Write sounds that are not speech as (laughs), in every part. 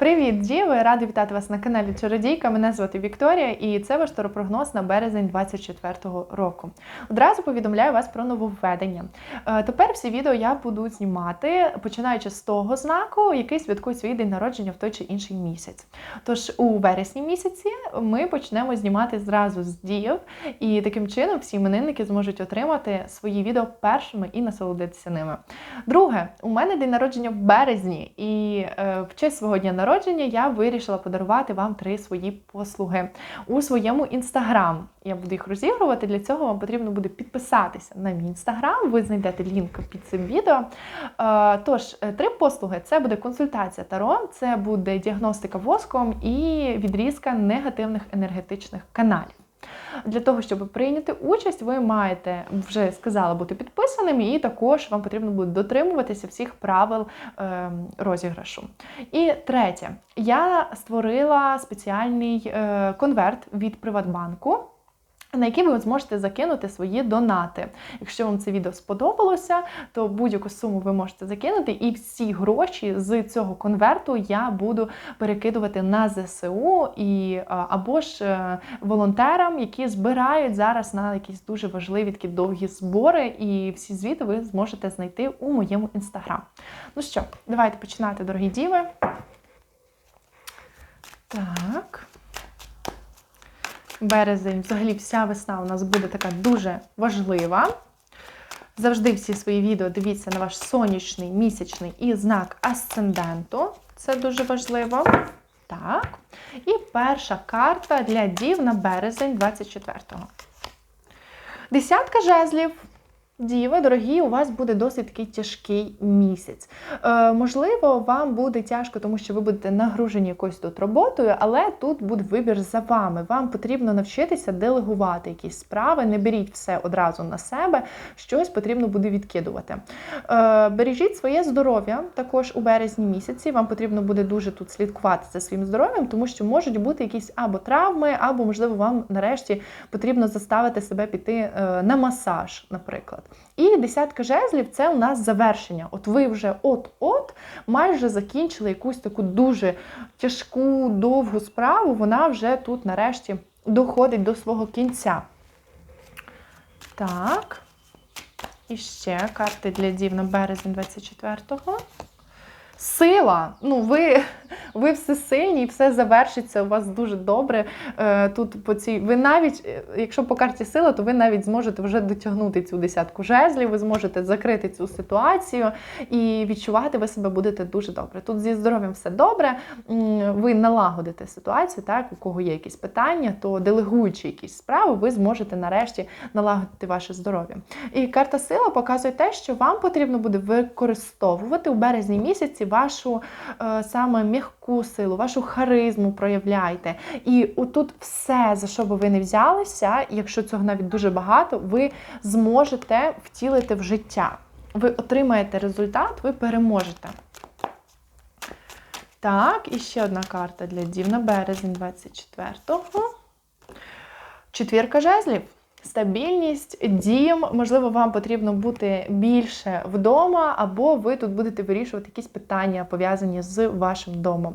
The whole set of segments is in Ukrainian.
Привіт, діви! Радий вітати вас на каналі Чародійка. Мене звати Вікторія, і це ваш таропрогноз на березень 24-го року. Одразу повідомляю вас про нововведення. Е, Тепер всі відео я буду знімати, починаючи з того знаку, який святкує свій день народження в той чи інший місяць. Тож у вересні місяці ми почнемо знімати зразу з дів, і таким чином всі іменинники зможуть отримати свої відео першими і насолодитися ними. Друге, у мене день народження в березні, і е, в честь свого дня народження я вирішила подарувати вам три свої послуги у своєму інстаграм. Я буду їх розігрувати. Для цього вам потрібно буде підписатися на мій інстаграм. Ви знайдете лінк під цим відео. Е, Тож, е, три послуги: це буде консультація Таро, це буде діагностика воском і відрізка негативних енергетичних каналів. Для того, щоб прийняти участь, ви маєте вже сказала бути підписаним, і також вам потрібно буде дотримуватися всіх правил е, розіграшу. І третє, я створила спеціальний е, конверт від Приватбанку. На який ви зможете закинути свої донати. Якщо вам це відео сподобалося, то будь-яку суму ви можете закинути, і всі гроші з цього конверту я буду перекидувати на ЗСУ і або ж е, волонтерам, які збирають зараз на якісь дуже важливі такі довгі збори. І всі звіти ви зможете знайти у моєму інстаграм. Ну що, давайте починати, дорогі діви. Так. Березень, взагалі, вся весна у нас буде така дуже важлива. Завжди всі свої відео дивіться на ваш сонячний, місячний і знак асценденту. Це дуже важливо. Так. І перша карта для дів на березень 24-го. Десятка жезлів. Діви, дорогі, у вас буде досить такий тяжкий місяць. Е, можливо, вам буде тяжко, тому що ви будете нагружені якоюсь тут роботою, але тут буде вибір за вами. Вам потрібно навчитися делегувати якісь справи, не беріть все одразу на себе, щось потрібно буде відкидувати. Е, бережіть своє здоров'я також у березні місяці. Вам потрібно буде дуже тут слідкувати за своїм здоров'ям, тому що можуть бути якісь або травми, або, можливо, вам нарешті потрібно заставити себе піти е, на масаж, наприклад. І десятка жезлів це у нас завершення. От ви вже от-от майже закінчили якусь таку дуже тяжку, довгу справу, вона вже тут нарешті доходить до свого кінця. Так. І ще карти для дів на березень 24-го. Сила. Ну, ви ви всесильні і все завершиться у вас дуже добре. Е, Тут по цій, ви навіть, е, якщо по карті сила, то ви навіть зможете вже дотягнути цю десятку жезлів, ви зможете закрити цю ситуацію і відчувати ви себе будете дуже добре. Тут зі здоров'ям все добре. Ви налагодите ситуацію, так, у кого є якісь питання, то делегуючи якісь справи, ви зможете нарешті налагодити ваше здоров'я. І карта сила показує те, що вам потрібно буде використовувати у березні місяці вашу е, саме м'яку силу, вашу харизму проявляйте. І отут все, за що би ви не взялися, якщо цього навіть дуже багато, ви зможете втілити в життя. Ви отримаєте результат, ви переможете. Так, і ще одна карта для дів на березень 24-го. Четвірка жезлів. Стабільність, дім, можливо, вам потрібно бути більше вдома, або ви тут будете вирішувати якісь питання, пов'язані з вашим домом.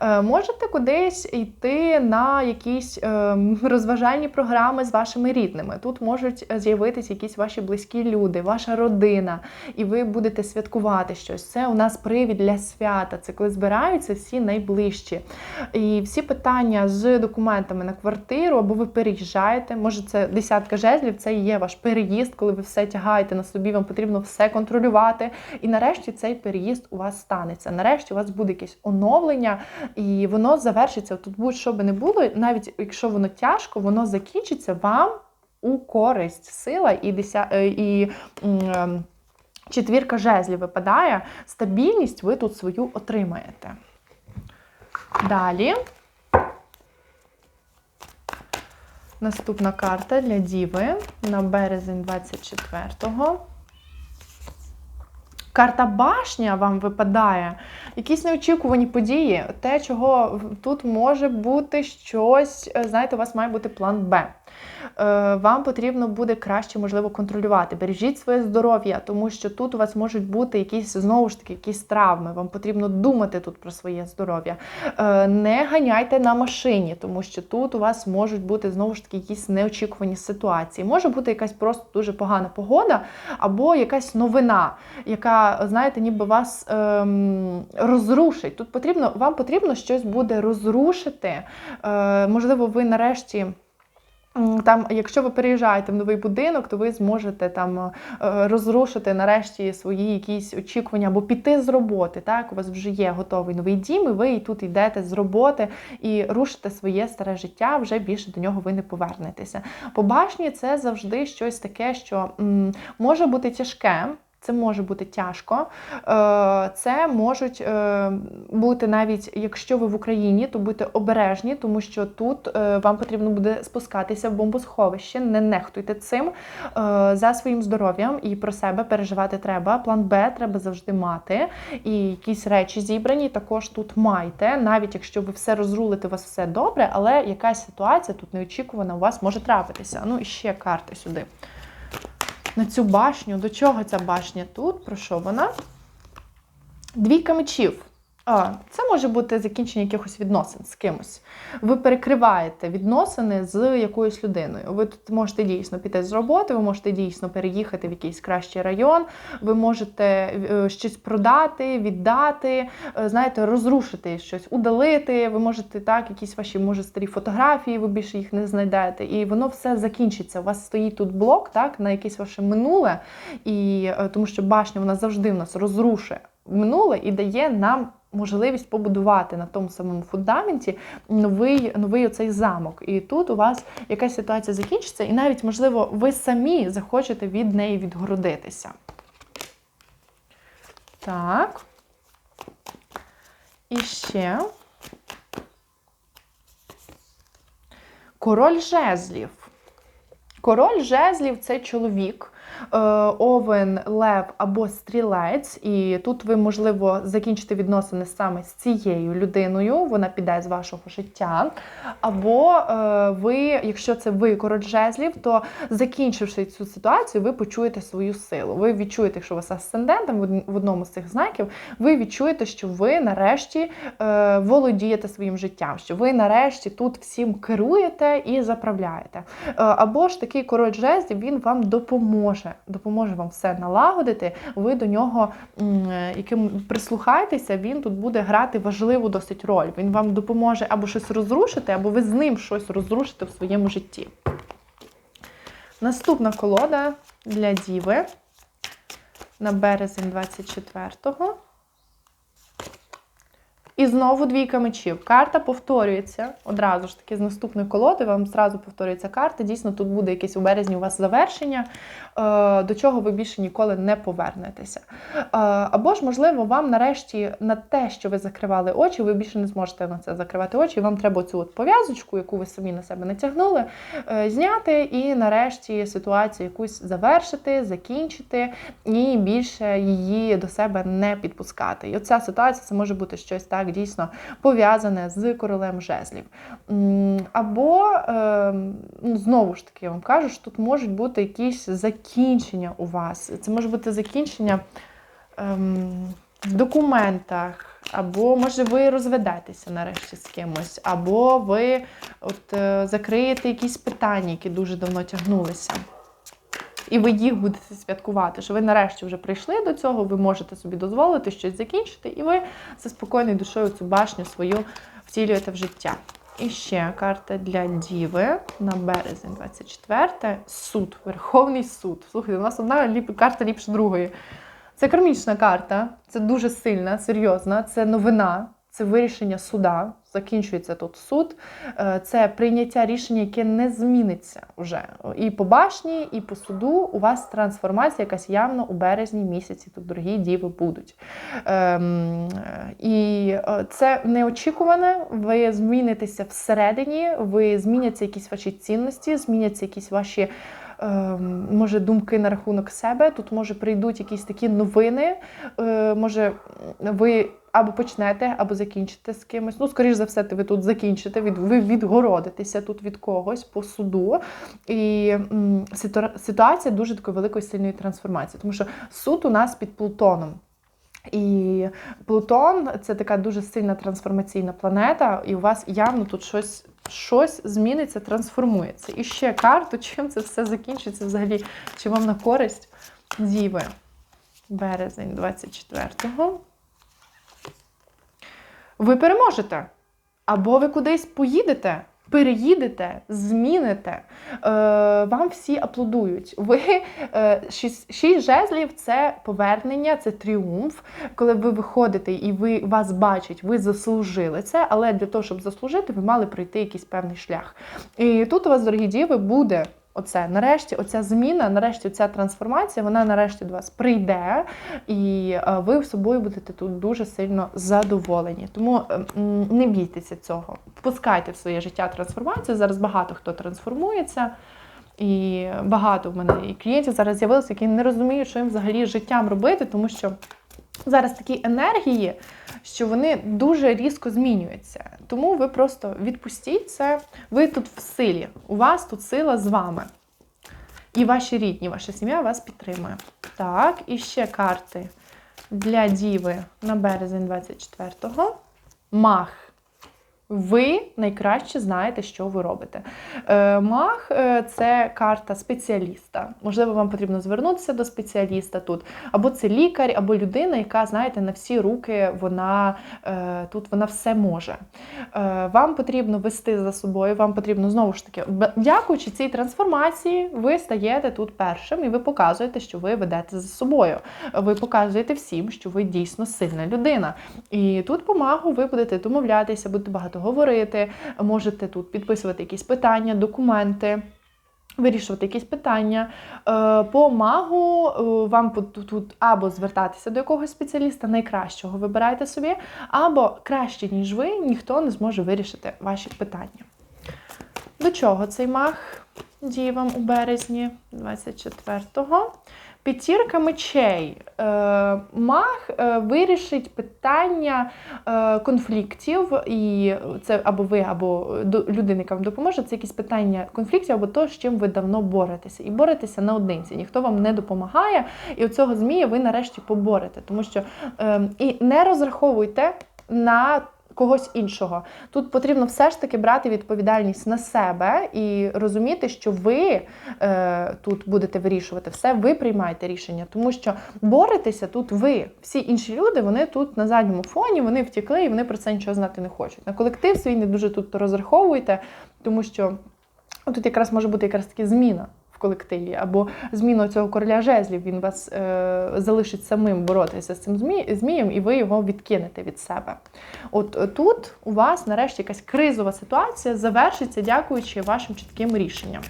Е, можете кудись йти на якісь е, розважальні програми з вашими рідними. Тут можуть з'явитися якісь ваші близькі люди, ваша родина, і ви будете святкувати щось. Це у нас привід для свята. Це коли збираються всі найближчі. І всі питання з документами на квартиру, або ви переїжджаєте, може це 10 десятка жезлів це є ваш переїзд, коли ви все тягаєте на собі, вам потрібно все контролювати. І нарешті цей переїзд у вас станеться. Нарешті у вас буде якесь оновлення, і воно завершиться. Тут будь-що би не було, навіть якщо воно тяжко, воно закінчиться вам у користь сила і деся... Е, і. Ем, четвірка жезлів випадає, стабільність ви тут свою отримаєте. Далі. Наступна карта для Діви на березень 24-го. Карта башня вам випадає, якісь неочікувані події, те, чого тут може бути щось, знаєте, у вас має бути план Б. е, вам потрібно буде краще, можливо, контролювати. Бережіть своє здоров'я, тому що тут у вас можуть бути якісь знову ж таки якісь травми. Вам потрібно думати тут про своє здоров'я. Е, Не ганяйте на машині, тому що тут у вас можуть бути знову ж таки якісь неочікувані ситуації. Може бути якась просто дуже погана погода, або якась новина, яка, знаєте, ніби вас ем, розрушить. Тут потрібно, вам потрібно щось буде розрушити. Е, Можливо, ви нарешті. Там, якщо ви переїжджаєте в новий будинок, то ви зможете там е, розрушити нарешті свої якісь очікування або піти з роботи. Так, у вас вже є готовий новий дім, і ви і тут йдете з роботи і рушите своє старе життя. Вже більше до нього ви не повернетеся. По башні це завжди щось таке, що м, може бути тяжке. Це може бути тяжко. Е, Це можуть е, бути навіть, якщо ви в Україні, то будьте обережні, тому що тут е, вам потрібно буде спускатися в бомбосховище. Не нехтуйте цим за своїм здоров'ям і про себе переживати треба. План Б треба завжди мати. І якісь речі зібрані також тут майте. Навіть якщо ви все розрулите, у вас все добре, але якась ситуація тут неочікувана у вас може трапитися. Ну і ще карти сюди на цю башню. До чого ця башня тут? Про що вона? Двійка мечів. Це може бути закінчення якихось відносин з кимось. Ви перекриваєте відносини з якоюсь людиною. Ви тут можете дійсно піти з роботи, ви можете дійсно переїхати в якийсь кращий район, ви можете е, щось продати, віддати, е, знаєте, розрушити щось, удалити. Ви можете так, якісь ваші може старі фотографії, ви більше їх не знайдете, і воно все закінчиться. У вас стоїть тут блок, так, на якесь ваше минуле, і е, тому що башня вона завжди в нас розрушує минуле і дає нам можливість побудувати на тому самому фундаменті новий новий оцей замок. І тут у вас якась ситуація закінчиться, і навіть, можливо, ви самі захочете від неї відгородитися. Так. І ще. Король жезлів. Король жезлів це чоловік, овен, лев або стрілець. І тут ви, можливо, закінчите відносини саме з цією людиною, вона піде з вашого життя. Або е, ви, якщо це ви король жезлів, то закінчивши цю ситуацію, ви почуєте свою силу. Ви відчуєте, якщо у вас асцендентом в одному з цих знаків, ви відчуєте, що ви нарешті е, володієте своїм життям, що ви нарешті тут всім керуєте і заправляєте. Е, або ж такий король жезлів, він вам допоможе, допоможе вам все налагодити. Ви до нього яким прислухайтеся, він тут буде грати важливу досить роль. Він вам допоможе або щось розрушити, або ви з ним щось розрушите в своєму житті. Наступна колода для Діви на березень 24-го. І знову двійка мечів. Карта повторюється одразу ж таки з наступної колоди. Вам зразу повторюється карта. Дійсно, тут буде якесь у березні у вас завершення, е, до чого ви більше ніколи не повернетеся. Е, Або ж, можливо, вам нарешті на те, що ви закривали очі, ви більше не зможете на це закривати очі. Вам треба цю от пов'язочку, яку ви самі на себе натягнули, е, зняти і нарешті ситуацію якусь завершити, закінчити і більше її до себе не підпускати. І оця ситуація це може бути щось так дійсно пов'язане з королем жезлів. Або, е, ну, знову ж таки, я вам кажу, що тут можуть бути якісь закінчення у вас. Це може бути закінчення ем, в документах, або може ви розведетеся нарешті з кимось, або ви от, е, закриєте якісь питання, які дуже давно тягнулися. І ви їх будете святкувати, що ви нарешті вже прийшли до цього, ви можете собі дозволити щось закінчити, і ви зі спокійною душою цю башню свою втілюєте в життя. І ще карта для Діви на березень 24 суд, Верховний суд. Слухайте, у нас одна ліп... карта ліпше другої. Це кармічна карта, це дуже сильна, серйозна, це новина, це вирішення суда. Закінчується тут суд. Е, Це прийняття рішення, яке не зміниться вже. І по башні, і по суду у вас трансформація якась явно у березні місяці. Тут дорогі діви будуть. Ем, І е, це неочікуване. Ви змінитеся всередині, ви зміняться якісь ваші цінності, зміняться якісь ваші. Ем, Може, думки на рахунок себе. Тут може прийдуть якісь такі новини. е, Може, ви або почнете, або закінчите з кимось. Ну, скоріш за все, ви тут закінчите, від, ви відгородитеся тут від когось по суду. І ситуація дуже такої великої сильної трансформації, тому що суд у нас під Плутоном. І Плутон це така дуже сильна трансформаційна планета, і у вас явно тут щось, щось зміниться, трансформується. І ще карту, (laughs) чим це все закінчиться взагалі, чи вам на користь Діви. Березень 24-го. Ви переможете. Або ви кудись поїдете, переїдете, зміните. Е, вам всі аплодують. Ви е, шість, шість жезлів це повернення, це тріумф. Коли ви виходите і ви вас бачать, ви заслужили це, але для того, щоб заслужити, ви мали пройти якийсь певний шлях. І тут у вас, дорогі діви, буде. Оце нарешті, оця зміна, нарешті ця трансформація, вона нарешті до вас прийде, і е, ви собою будете тут дуже сильно задоволені. Тому е, не бійтеся цього. Впускайте в своє життя трансформацію. Зараз багато хто трансформується. І багато в мене і клієнтів зараз з'явилося, які не розуміють, що їм взагалі життям робити, тому що зараз такі енергії, що вони дуже різко змінюються. Тому ви просто відпустіть це. Ви тут в силі. У вас тут сила з вами. І ваші рідні, ваша сім'я вас підтримує. Так, і ще карти для Діви на березень 24-го. Мах. Ви найкраще знаєте, що ви робите. Е, Мах е, це карта спеціаліста. Можливо, вам потрібно звернутися до спеціаліста тут. Або це лікар, або людина, яка, знаєте, на всі руки вона е, тут вона все може. Вам потрібно вести за собою, вам потрібно знову ж таки, дякуючи цій трансформації, ви стаєте тут першим і ви показуєте, що ви ведете за собою. Ви показуєте всім, що ви дійсно сильна людина. І тут по магу ви будете домовлятися, будете багато говорити, можете тут підписувати якісь питання, документи. Вирішувати якісь питання. Е, По магу е, вам тут або звертатися до якогось спеціаліста, найкращого вибирайте собі, або краще, ніж ви, ніхто не зможе вирішити ваші питання. До чого цей маг дівам у березні 24-го? П'ятірка мечей. Е, маг е, вирішить питання е, конфліктів, і це або ви, або до- людина, яка вам допоможе, це якісь питання конфліктів, або то, з чим ви давно боретеся. І боретеся наодинці. Ніхто вам не допомагає, і у цього змія ви нарешті поборете. Тому що е, і не розраховуйте на когось іншого. Тут потрібно все ж таки брати відповідальність на себе і розуміти, що ви е, тут будете вирішувати все, ви приймаєте рішення, тому що боретеся тут ви. Всі інші люди вони тут на задньому фоні, вони втекли і вони про це нічого знати не хочуть. На колектив свій не дуже тут розраховуйте, тому що тут якраз може бути якраз таки зміна. Колективі або зміна цього короля жезлів, він вас е, залишить самим боротися з цим змі, змієм, і ви його відкинете від себе. От е, тут у вас нарешті якась кризова ситуація завершиться, дякуючи вашим чітким рішенням.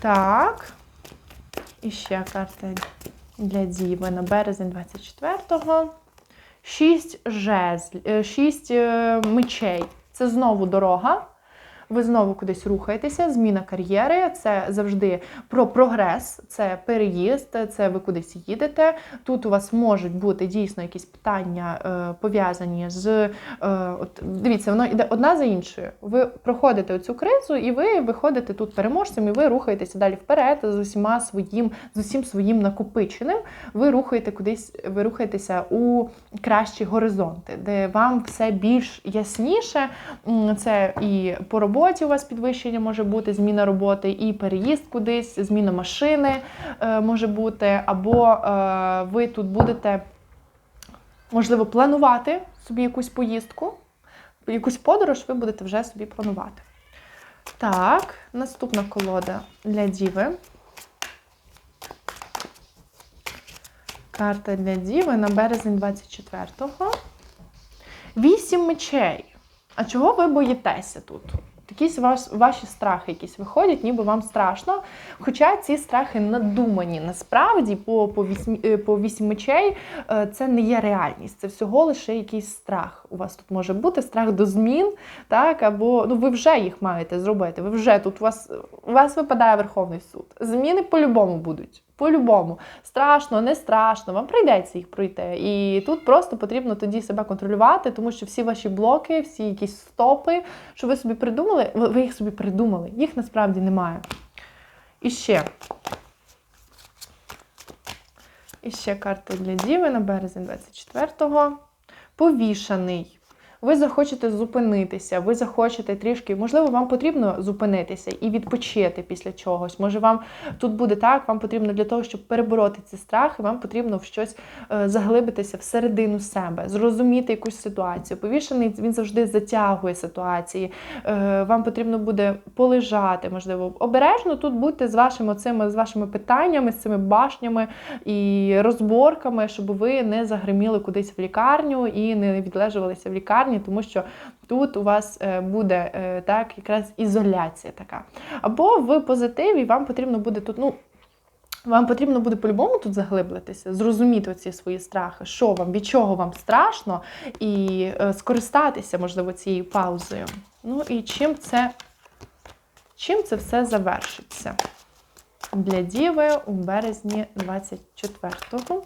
Так. І ще карта для Діви на березень 24-го. Шість жезл, е, шість е, мечей. Це знову дорога. Ви знову кудись рухаєтеся, зміна кар'єри, це завжди про прогрес, це переїзд, це ви кудись їдете. Тут у вас можуть бути дійсно якісь питання е, пов'язані з е, от дивіться, воно йде одна за іншою. Ви проходите цю кризу, і ви виходите тут переможцем, і ви рухаєтеся далі вперед з усіма своїм, з усім своїм накопиченим. Ви рухаєте кудись, ви рухаєтеся у кращі горизонти, де вам все більш ясніше. Це і по роботі у вас підвищення може бути, зміна роботи, і переїзд кудись, зміна машини е, може бути, або е, ви тут будете, можливо, планувати собі якусь поїздку, якусь подорож ви будете вже собі планувати. Так, наступна колода для Діви. Карта для Діви на березень 24-го. Вісім мечей. А чого ви боїтеся тут? Якісь ваш, ваші страхи якісь виходять, ніби вам страшно. Хоча ці страхи надумані. Насправді, по, по, вісьмі, е, по вісім мечей е, це не є реальність, це всього лише якийсь страх. У вас тут може бути, страх до змін, так, або ну, ви вже їх маєте зробити. Ви вже тут у вас, у вас випадає Верховний суд. Зміни по-любому будуть. По-любому. Страшно, не страшно, вам прийдеться їх пройти. І тут просто потрібно тоді себе контролювати, тому що всі ваші блоки, всі якісь стопи, що ви собі придумали, ви їх собі придумали. Їх насправді немає. І ще. І ще карта для Діви на березень 24-го. Повішаний. Ви захочете зупинитися, ви захочете трішки, можливо, вам потрібно зупинитися і відпочити після чогось. Може, вам тут буде так, вам потрібно для того, щоб перебороти ці страхи, вам потрібно в щось е, заглибитися всередину себе, зрозуміти якусь ситуацію. Повішений він завжди затягує ситуації. Е, вам потрібно буде полежати, можливо, обережно тут будьте з вашими оцими, з вашими питаннями, з цими башнями і розборками, щоб ви не загриміли кудись в лікарню і не відлежувалися в лікарні, тому що тут у вас е, буде е, так якраз ізоляція така. Або в позитиві вам потрібно буде тут, ну. Вам потрібно буде по-любому тут заглиблитися, зрозуміти оці свої страхи, що вам, від чого вам страшно, і е, скористатися, можливо, цією паузою. Ну і чим це, чим це все завершиться? Для Діви у березні 24-го.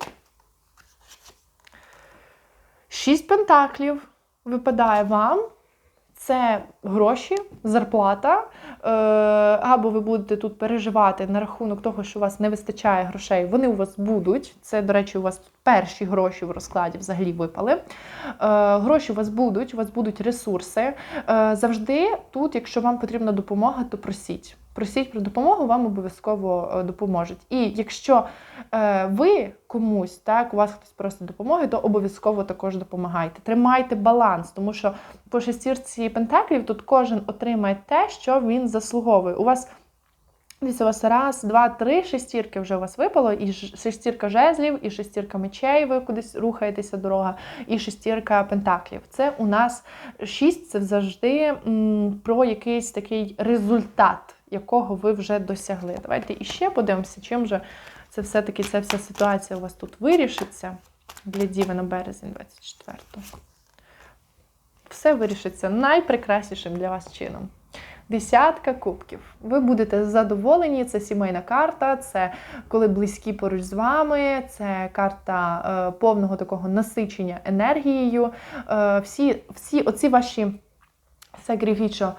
Шість пентаклів випадає вам. Це гроші, зарплата, е, або ви будете тут переживати на рахунок того, що у вас не вистачає грошей. Вони у вас будуть. Це, до речі, у вас перші гроші в розкладі взагалі випали. Е, гроші у вас будуть, у вас будуть ресурси. Е, завжди тут, якщо вам потрібна допомога, то просіть. Просіть про допомогу, вам обов'язково допоможуть. І якщо е, ви комусь, так, у вас хтось просто допомоги, то обов'язково також допомагайте. Тримайте баланс, тому що по шестірці пентаклів тут кожен отримає те, що він заслуговує. У вас Десь у вас раз, два, три шестірки вже у вас випало, і шестірка жезлів, і шестірка мечей, ви кудись рухаєтеся дорога, і шестірка пентаклів. Це у нас шість це завжди м, про якийсь такий результат, якого ви вже досягли. Давайте іще подивимося, чим же це все-таки ця вся ситуація у вас тут вирішиться для Діви на березень 24-го. Все вирішиться найпрекраснішим для вас чином. Десятка кубків. Ви будете задоволені, це сімейна карта, це коли близькі поруч з вами, це карта е, повного такого насичення енергією. Е, всі всі оці ваші сагріфічо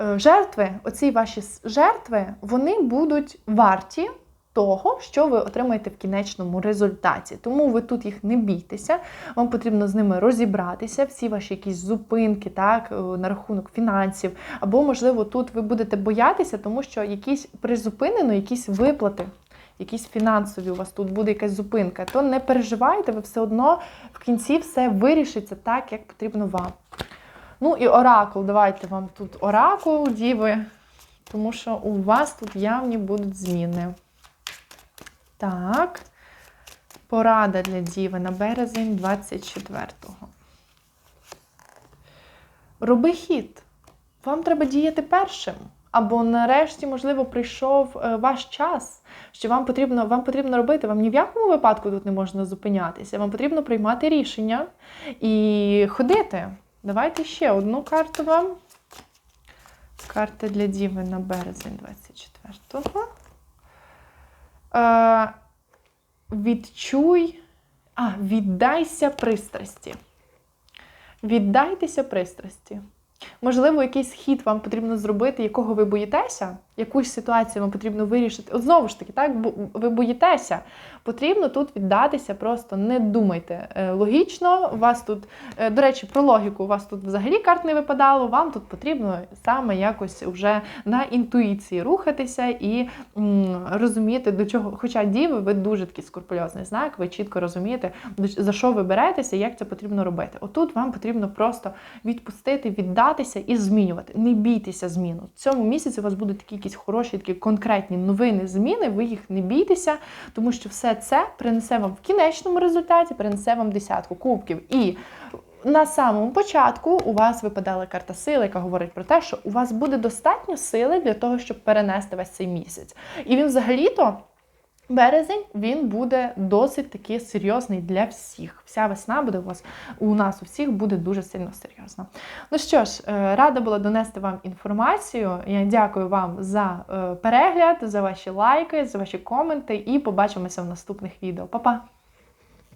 е, жертви, оці ваші жертви, вони будуть варті того, що ви отримаєте в кінечному результаті. Тому ви тут їх не бійтеся, вам потрібно з ними розібратися, всі ваші якісь зупинки, так, е, на рахунок фінансів. Або, можливо, тут ви будете боятися, тому що якісь призупинено, якісь виплати. Якісь фінансові у вас тут буде якась зупинка, то не переживайте, ви все одно в кінці все вирішиться так, як потрібно вам. Ну і оракул, давайте вам тут оракул, діви, тому що у вас тут явні будуть зміни. Так. Порада для Діви на березень 24-го. Роби хід. Вам треба діяти першим. Або нарешті, можливо, прийшов е, ваш час, що вам потрібно вам потрібно робити. Вам ні в якому випадку тут не можна зупинятися. Вам потрібно приймати рішення і ходити. Давайте ще одну карту вам. Карта для Діви на березень 24-го. Е, Відчуй, а, віддайся пристрасті. Віддайтеся пристрасті. Можливо, якийсь хід вам потрібно зробити, якого ви боїтеся, якусь ситуацію вам потрібно вирішити. От знову ж таки, так, ви боїтеся. Потрібно тут віддатися, просто не думайте. Е, логічно, у вас тут, е, до речі, про логіку, у вас тут взагалі карт не випадало, вам тут потрібно саме якось вже на інтуїції рухатися і розуміти, до чого. Хоча діви, ви дуже такий скрупульозний знак, ви чітко розумієте, за що ви беретеся, як це потрібно робити. Отут вам потрібно просто відпустити, віддатися і змінювати. Не бійтеся зміну. В цьому місяці у вас будуть такі якісь хороші, такі конкретні новини, зміни, ви їх не бійтеся, тому що все це принесе вам в кінечному результаті, принесе вам десятку кубків. І на самому початку у вас випадала карта сили, яка говорить про те, що у вас буде достатньо сили для того, щоб перенести весь цей місяць. І він взагалі-то. Березень він буде досить таки серйозний для всіх. Вся весна буде у вас у нас у всіх буде дуже сильно серйозна. Ну що ж, е, рада була донести вам інформацію. Я дякую вам за е, перегляд, за ваші лайки, за ваші коменти і побачимося в наступних відео. Па-па!